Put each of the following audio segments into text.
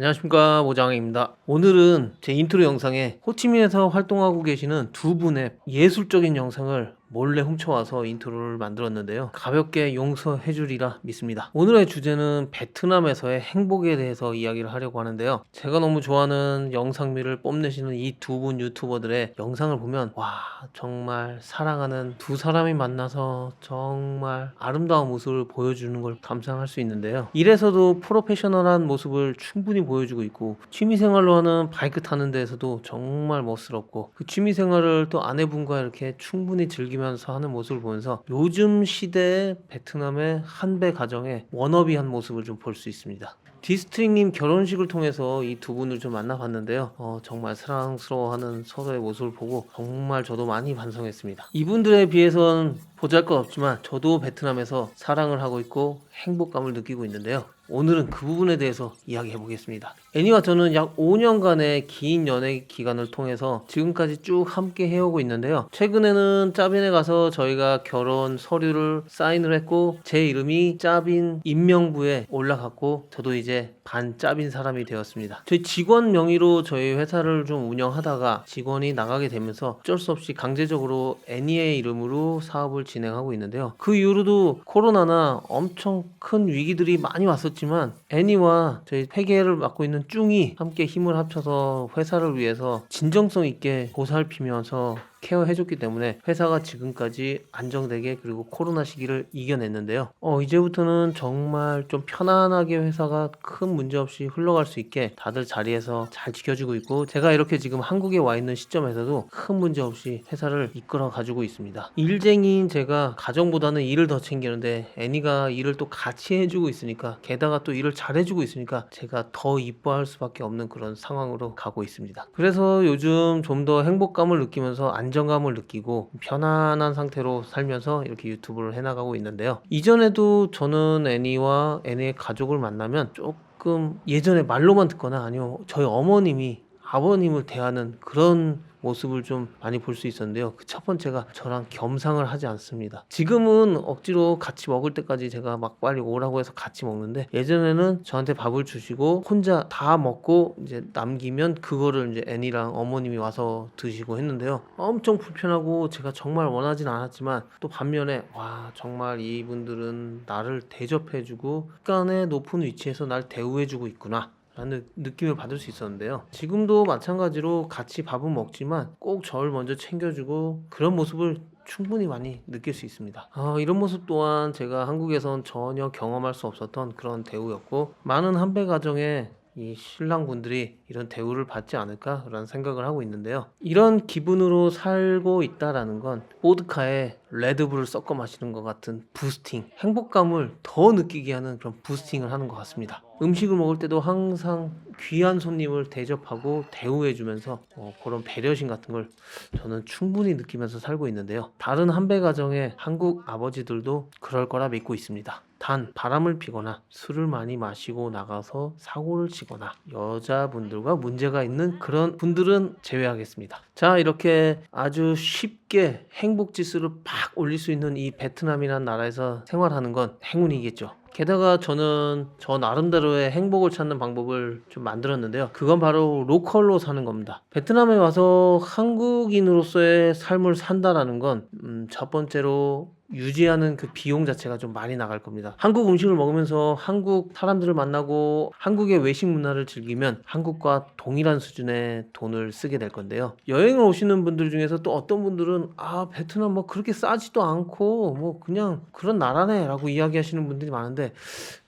안녕하십니까 모장입니다. 오늘은 제 인트로 영상에 호치민에서 활동하고 계시는 두 분의 예술적인 영상을 몰래 훔쳐와서 인트로를 만들었는데요. 가볍게 용서해 주리라 믿습니다. 오늘의 주제는 베트남에서의 행복에 대해서 이야기를 하려고 하는데요. 제가 너무 좋아하는 영상미를 뽐내시는 이 두 분 유튜버들의 영상을 보면 와 정말 사랑하는 두 사람이 만나서 정말 아름다운 모습을 보여주는 걸 감상할 수 있는데요. 이래서도 프로페셔널한 모습을 충분히 보여주고 있고 취미생활로 하는 바이크 타는 데에서도 정말 멋스럽고 그 취미생활을 또 아내분과 이렇게 충분히 즐기면 서 하는 모습을 보면서 요즘 시대의 베트남의 한배 가정의 워너비한 모습을 좀 볼 수 있습니다. 디스트릭님 결혼식을 통해서 이 두 분을 좀 만나봤는데요. 어, 정말 사랑스러워하는 서로의 모습을 보고 정말 저도 많이 반성했습니다. 이분들에 비해선 보잘 것 없지만 저도 베트남에서 사랑을 하고 있고 행복감을 느끼고 있는데요. 오늘은 그 부분에 대해서 이야기해 보겠습니다. 애니와 저는 약 5년간의 긴 연애 기간을 통해서 지금까지 쭉 함께 해오고 있는데요. 최근에는 짜빈에 가서 저희가 결혼 서류를 사인을 했고 제 이름이 짜빈 임명부에 올라갔고 저도 이제 반 짜빈 사람이 되었습니다. 저희 직원 명의로 저희 회사를 좀 운영하다가 직원이 나가게 되면서 어쩔 수 없이 강제적으로 애니의 이름으로 사업을 진행하고 있는데요. 그 이후로도 코로나나 엄청 큰 위기들이 많이 왔었 지만 애니와 저희 회계를 맡고 있는 쭝이 함께 힘을 합쳐서 회사를 위해서 진정성 있게 보살피면서 케어해줬기 때문에 회사가 지금까지 안정되게 그리고 코로나 시기를 이겨냈는데요. 어, 이제부터는 정말 좀 편안하게 회사가 큰 문제 없이 흘러갈 수 있게 다들 자리에서 잘 지켜주고 있고 제가 이렇게 지금 한국에 와 있는 시점에서도 큰 문제 없이 회사를 이끌어 가지고 있습니다. 일쟁이인 제가 가정보다는 일을 더 챙기는데 애니가 일을 또 같이 해주고 있으니까 게다가 또 일을 잘 해주고 있으니까 제가 더 이뻐할 수밖에 없는 그런 상황으로 가고 있습니다. 그래서 요즘 좀 더 행복감을 느끼면서 안 정감을 느끼고 편안한 상태로 살면서 이렇게 유튜브를 해나가고 있는데요. 이전에도 저는 애니와 애니의 가족을 만나면 조금 예전에 말로만 듣거나 아니면 저희 어머님이 아버님을 대하는 그런 모습을 좀 많이 볼 수 있었는데요. 그 첫 번째가 저랑 겸상을 하지 않습니다. 지금은 억지로 같이 먹을 때까지 제가 막 빨리 오라고 해서 같이 먹는데 예전에는 저한테 밥을 주시고 혼자 다 먹고 이제 남기면 그거를 이제 애니랑 어머님이 와서 드시고 했는데요. 엄청 불편하고 제가 정말 원하진 않았지만 또 반면에 와 정말 이분들은 나를 대접해주고 약간의 높은 위치에서 날 대우해주고 있구나. 라는 느낌을 받을 수 있었는데요. 지금도 마찬가지로 같이 밥은 먹지만 꼭 저를 먼저 챙겨주고 그런 모습을 충분히 많이 느낄 수 있습니다. 아, 이런 모습 또한 제가 한국에선 전혀 경험할 수 없었던 그런 대우였고 많은 한배 가정에 이 신랑분들이 이런 대우를 받지 않을까라는 생각을 하고 있는데요. 이런 기분으로 살고 있다라는 건 보드카에 레드불을 섞어 마시는 것 같은 부스팅, 행복감을 더 느끼게 하는 그런 부스팅을 하는 것 같습니다. 음식을 먹을 때도 항상 귀한 손님을 대접하고 대우해주면서 어, 그런 배려심 같은 걸 저는 충분히 느끼면서 살고 있는데요. 다른 한배 가정의 한국 아버지들도 그럴 거라 믿고 있습니다. 단 바람을 피거나 술을 많이 마시고 나가서 사고를 치거나 여자분들과 문제가 있는 그런 분들은 제외하겠습니다. 자 이렇게 아주 쉽게 행복 지수를 팍 올릴 수 있는 이 베트남이라는 나라에서 생활하는 건 행운이겠죠. 게다가 저는 저 나름대로의 행복을 찾는 방법을 좀 만들었는데요. 그건 바로 로컬로 사는 겁니다. 베트남에 와서 한국인으로서의 삶을 산다라는 건, 음, 첫 번째로 유지하는 그 비용 자체가 좀 많이 나갈 겁니다. 한국 음식을 먹으면서 한국 사람들을 만나고 한국의 외식 문화를 즐기면 한국과 동일한 수준의 돈을 쓰게 될 건데요. 여행을 오시는 분들 중에서 또 어떤 분들은 아 베트남 뭐 그렇게 싸지도 않고 뭐 그냥 그런 나라네라고 이야기하시는 분들이 많은데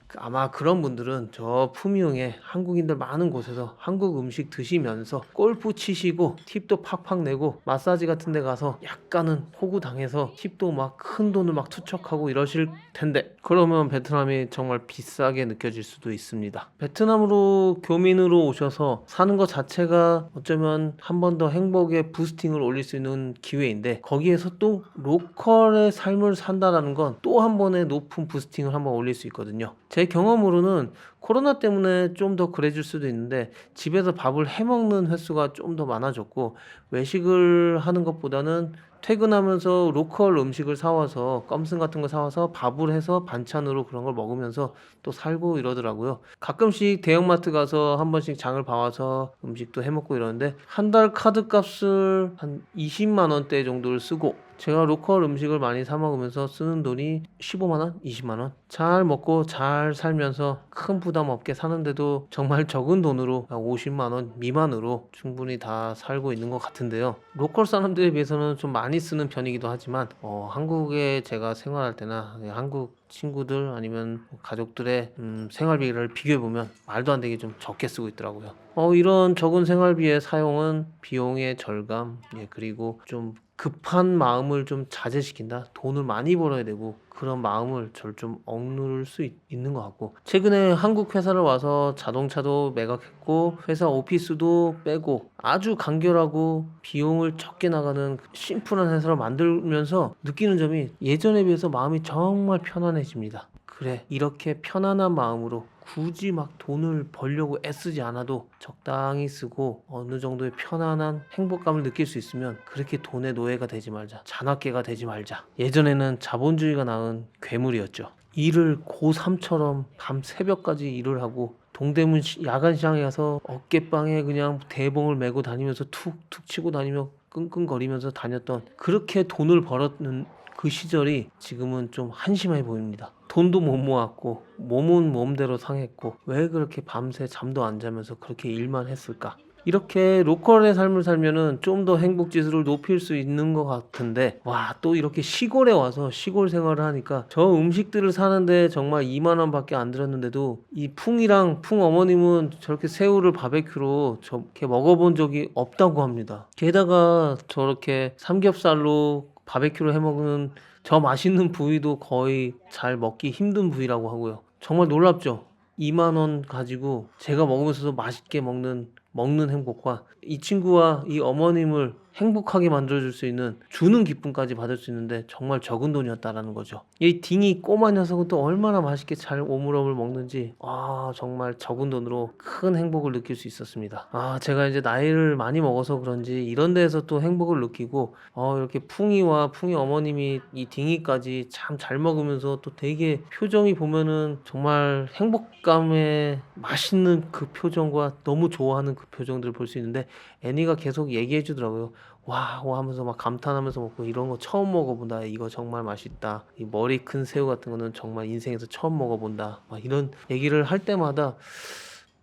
그 아마 그런 분들은 저 품위흥에 한국인들 많은 곳에서 한국 음식 드시면서 골프 치시고 팁도 팍팍 내고 마사지 같은 데 가서 약간은 호구 당해서 팁도 막 큰 돈을 막 투척하고 이러실 텐데 그러면 베트남이 정말 비싸게 느껴질 수도 있습니다. 베트남으로 교민으로 오셔서 사는 것 자체가 어쩌면 한 번 더 행복의 부스팅을 올릴 수 있는 기회인데 거기에서 또 로컬의 삶을 산다라는 건 또 한 번의 높은 부스팅을 한번 올릴 수 있거든요. 제 경험으로는 코로나 때문에 좀 더 그래질 수도 있는데 집에서 밥을 해 먹는 횟수가 좀 더 많아졌고 외식을 하는 것보다는 퇴근하면서 로컬 음식을 사와서 껌슨 같은 거 사와서 밥을 해서 반찬으로 그런 걸 먹으면서 또 살고 이러더라고요. 가끔씩 대형마트 가서 한 번씩 장을 봐와서 음식도 해 먹고 이러는데 한 달 카드 값을 한 20만 원대 정도를 쓰고 제가 로컬 음식을 많이 사 먹으면서 쓰는 돈이 15만 원, 20만 원. 잘 먹고 잘 살면서 큰 부담 없게 사는데도 정말 적은 돈으로 50만 원 미만으로 충분히 다 살고 있는 것 같은데요. 로컬 사람들에 비해서는 좀 많이 쓰는 편이기도 하지만 어, 한국에 제가 생활할 때나 한국 친구들 아니면 가족들의 음, 생활비를 비교해 보면 말도 안 되게 좀 적게 쓰고 있더라고요. 어, 이런 적은 생활비의 사용은 비용의 절감, 예, 그리고 좀 급한 마음을 좀 자제시킨다. 돈을 많이 벌어야 되고 그런 마음을 절 좀 억누를 수 있, 있는 것 같고 최근에 한국 회사를 와서 자동차도 매각했고 회사 오피스도 빼고 아주 간결하고 비용을 적게 나가는 심플한 회사를 만들면서 느끼는 점이 예전에 비해서 마음이 정말 편안해집니다. 그래 이렇게 편안한 마음으로 굳이 막 돈을 벌려고 애쓰지 않아도 적당히 쓰고 어느 정도의 편안한 행복감을 느낄 수 있으면 그렇게 돈의 노예가 되지 말자 잔악계가 되지 말자 예전에는 자본주의가 낳은 괴물이었죠 일을 고3처럼 밤 새벽까지 일을 하고 동대문 시- 야간 시장에 가서 어깨빵에 그냥 대봉을 메고 다니면서 툭툭 치고 다니며 끙끙거리면서 다녔던 그렇게 돈을 벌었는 그 시절이 지금은 좀 한심해 보입니다. 돈도 못 모았고 몸은 몸대로 상했고 왜 그렇게 밤새 잠도 안 자면서 그렇게 일만 했을까? 이렇게 로컬의 삶을 살면은 좀 더 행복 지수를 높일 수 있는 것 같은데 와 또 이렇게 시골에 와서 시골 생활을 하니까 저 음식들을 사는데 정말 2만 원밖에 안 들었는데도 이 풍이랑 풍 어머님은 저렇게 새우를 바베큐로 저렇게 먹어본 적이 없다고 합니다. 게다가 저렇게 삼겹살로 바베큐를 해 먹는 저 맛있는 부위도 거의 잘 먹기 힘든 부위라고 하고요. 정말 놀랍죠? 2만 원 가지고 제가 먹으면서도 맛있게 먹는 먹는 행복과 이 친구와 이 어머님을 행복하게 만들어줄 수 있는 주는 기쁨까지 받을 수 있는데 정말 적은 돈이었다라는 거죠. 이 딩이 꼬마 녀석은 또 얼마나 맛있게 잘 오물오물 먹는지 아 정말 적은 돈으로 큰 행복을 느낄 수 있었습니다. 아 제가 이제 나이를 많이 먹어서 그런지 이런 데에서 또 행복을 느끼고 어 이렇게 풍이와 풍이 어머님이 이 딩이까지 참 잘 먹으면서 또 되게 표정이 보면은 정말 행복감에 맛있는 그 표정과 너무 좋아하는 그 표정들을 볼 수 있는데 애니가 계속 얘기해 주더라고요. 와우 하면서 막 감탄하면서 먹고 이런 거 처음 먹어본다. 이거 정말 맛있다. 이 머리 큰 새우 같은 거는 정말 인생에서 처음 먹어본다. 막 이런 얘기를 할 때마다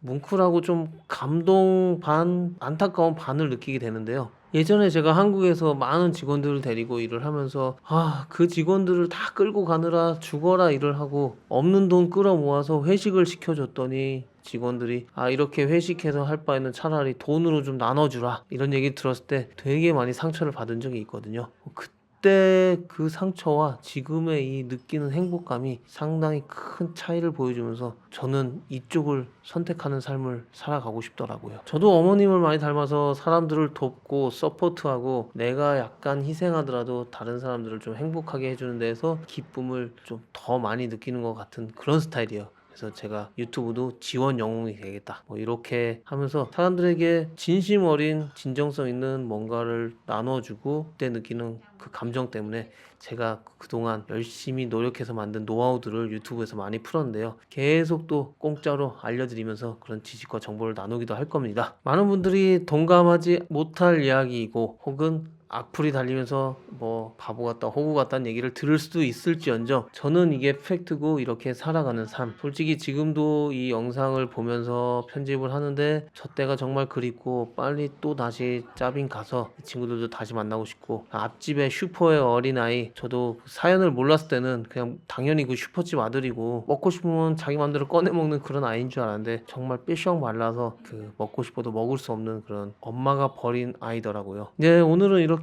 뭉클하고 좀 감동 반 안타까운 반을 느끼게 되는데요. 예전에 제가 한국에서 많은 직원들을 데리고 일을 하면서 아 그 직원들을 다 끌고 가느라 죽어라 일을 하고 없는 돈 끌어 모아서 회식을 시켜줬더니 직원들이 아 이렇게 회식해서 할 바에는 차라리 돈으로 좀 나눠주라 이런 얘기 들었을 때 되게 많이 상처를 받은 적이 있거든요. 그 때 그 상처와 지금의 이 느끼는 행복감이 상당히 큰 차이를 보여주면서 저는 이쪽을 선택하는 삶을 살아가고 싶더라고요. 저도 어머님을 많이 닮아서 사람들을 돕고 서포트하고 내가 약간 희생하더라도 다른 사람들을 좀 행복하게 해주는 데에서 기쁨을 좀 더 많이 느끼는 것 같은 그런 스타일이에요. 그래서 제가 유튜브도 지원 영웅이 되겠다. 뭐 이렇게 하면서 사람들에게 진심 어린 진정성 있는 뭔가를 나눠주고 그때 느끼는 그 감정 때문에 제가 그동안 열심히 노력해서 만든 노하우들을 유튜브에서 많이 풀었는데요. 계속 또 공짜로 알려드리면서 그런 지식과 정보를 나누기도 할 겁니다. 많은 분들이 동감하지 못할 이야기이고 혹은 악플이 달리면서 뭐 바보 같다 호구 같다는 얘기를 들을 수도 있을지언정 저는 이게 팩트고 이렇게 살아가는 삶 솔직히 지금도 이 영상을 보면서 편집을 하는데 저 때가 정말 그립고 빨리 또 다시 짜빈 가서 이 친구들도 다시 만나고 싶고 앞집에 슈퍼의 어린아이 저도 그 사연을 몰랐을 때는 그냥 당연히 그 슈퍼집 아들이고 먹고 싶으면 자기 맘대로 꺼내 먹는 그런 아이인 줄 알았는데 정말 삐쩍 말라서 그 먹고 싶어도 먹을 수 없는 그런 엄마가 버린 아이더라고요. 네 오늘은 이렇게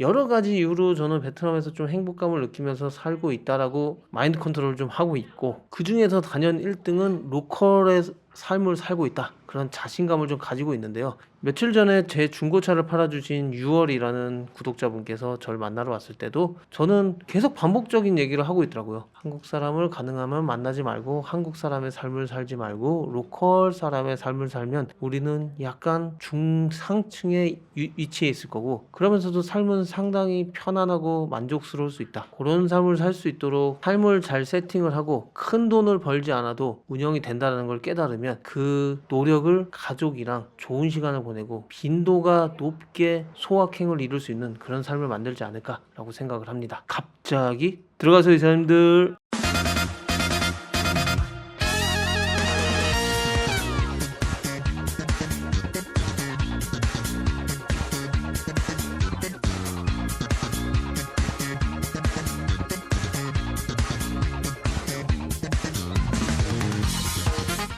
여러 가지 이유로 저는 베트남에서 좀 행복감을 느끼면서 살고 있다라고 마인드 컨트롤을 좀 하고 있고 그 중에서 단연 1등은 로컬의 삶을 살고 있다. 그런 자신감을 좀 가지고 있는데요. 며칠 전에 제 중고차를 팔아주신 6월이라는 구독자분께서 저를 만나러 왔을 때도 저는 계속 반복적인 얘기를 하고 있더라고요. 한국 사람을 가능하면 만나지 말고 한국 사람의 삶을 살지 말고 로컬 사람의 삶을 살면 우리는 약간 중상층의 위- 위치에 있을 거고 그러면서도 삶은 상당히 편안하고 만족스러울 수 있다. 그런 삶을 살 수 있도록 삶을 잘 세팅을 하고 큰 돈을 벌지 않아도 운영이 된다는 걸 깨달으면 그 노력 을 가족이랑 좋은 시간을 보내고 빈도가 높게 소확행을 이룰 수 있는 그런 삶을 만들지 않을까라고 생각을 합니다. 갑자기 들어가서 이사님들